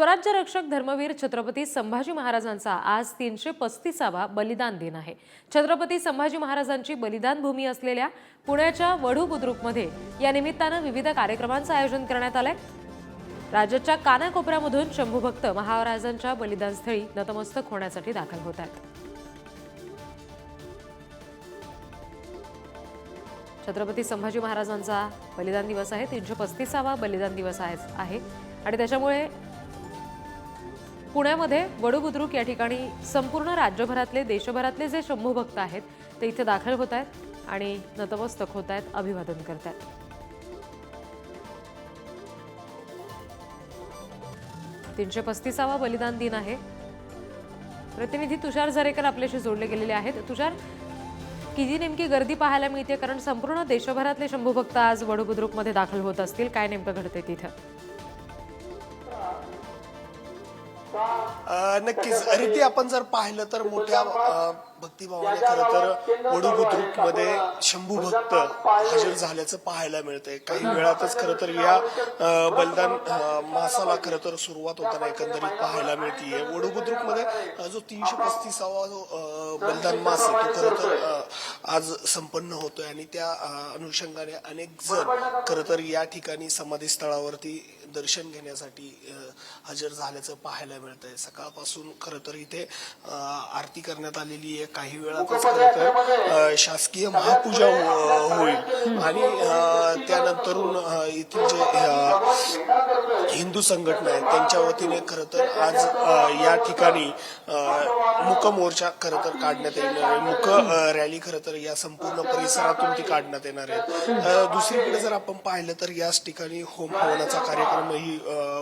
स्वराज्य रक्षक धर्मवीर छत्रपती संभाजी महाराजांचा आज तीनशे पस्तीसावा बलिदान दिन आहे. छत्रपती संभाजी महाराजांची बलिदान भूमी असलेल्या पुण्याच्या वढू बुद्रुकमध्ये या निमित्तानं विविध कार्यक्रमांचं आयोजन करण्यात आलंय. राज्याच्या कानाकोपऱ्यामधून शंभूभक्त महाराजांच्या बलिदानस्थळी नतमस्तक होण्यासाठी दाखल होत आहेत. छत्रपती संभाजी महाराजांचा बलिदान दिवस आहे. तीनशे पस्तीसावा बलिदान दिवस आहे. आणि त्याच्यामुळे पुण्यामध्ये वडुबुद्रुक या ठिकाणी संपूर्ण राज्यभरातले देशभरातले जे शंभू भक्त आहेत ते इथे दाखल होत आहेत आणि नतमस्तक होत आहेत अभिवादन करत आहेत. तीनशे पस्तीसावा बलिदान दिन आहे. प्रतिनिधी तुषार झरेकर आपल्याशी जोडले गेलेले आहेत. तुषार किती नेमकी गर्दी पाहायला मिळते? कारण संपूर्ण देशभरातले शंभू भक्त आज वडुबुद्रुकमध्ये दाखल होत असतील. काय नेमकं घडते तिथं? नक्कीच. रीती आपण जर पाहिलं तर मोठ्या भक्तिभावाने खरं तर वडू बुद्रुकमध्ये शंभू भक्त हजर झाल्याचं पाहायला मिळतंय. काही वेळातच खरं तर या बलिदान मासाला खरं तर सुरुवात होताना एकंदरीत पाहायला मिळतीये. वडू बुद्रुकमध्ये अ, जो तीनशे पस्तीसावा जो बलिदान मास आहे तो खरं तर आज संपन्न होतोय. आणि त्या अनुषंगाने अनेक जण खरं तर या ठिकाणी समाधी स्थळावरती दर्शन घेण्यासाठी हजर झाल्याचं पाहायला मिळतंय. सकाळपासून खरं तर इथे आरती करण्यात आलेली आहे. काही वेळातच खरं तर शासकीय महापूजा हो-, होईल. आणि त्यानंतर त्यानंतरून येथील जे हिंदू संघटना आहेत त्यांच्या वतीने खरं तर आज या ठिकाणी मुक मोर्चा खरं तर काढण्यात येणार आहे. मुक रॅली खरं तर या संपूर्ण परिसरातून ती काढण्यात येणार आहे दुसरीकडे जर आपण पाहिलं तर याच ठिकाणी होम हवनाचा कार्यक्रमही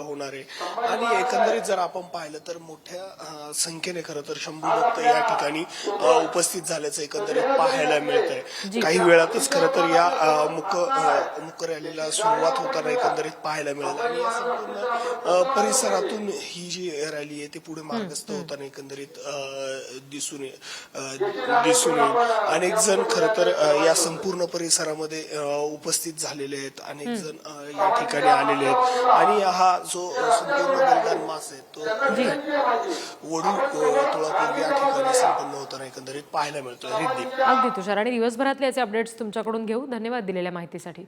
होणार आहे. आणि एकंदरीत जर आपण पाहिलं तर मोठ्या संख्येने खरं तर शंभू भक्त या ठिकाणी उपस्थित झाल्याचं एकंदरीत पाहायला मिळतंय. काही वेळातच खरं तर या अ, मुक रॅलीला सुरुवात होताना एकंदरीत पाहायला मिळेल. आणि या संपूर्ण परिसरातून ही जी रॅली आहे ती पुढे मार्गस्थ होताना एकंदरीत दिसून दिसून येईल. अनेक जण खरं तर या संपूर्ण परिसरामध्ये उपस्थित झालेले आहेत. अनेक जण या ठिकाणी आलेले आहेत. आणि हा जो संपूर्ण बलिदान मास आहे तो वडू तुळापूर या ठिकाणी संपन्न होताना एकंदरीत पाहायला मिळतोय. रिद्धी. अगदी तुषार. आणि दिवसभरातले याचे अपडेट्स तुमच्याकडून घेऊ. धन्यवाद दिलेल्या माहितीसाठी.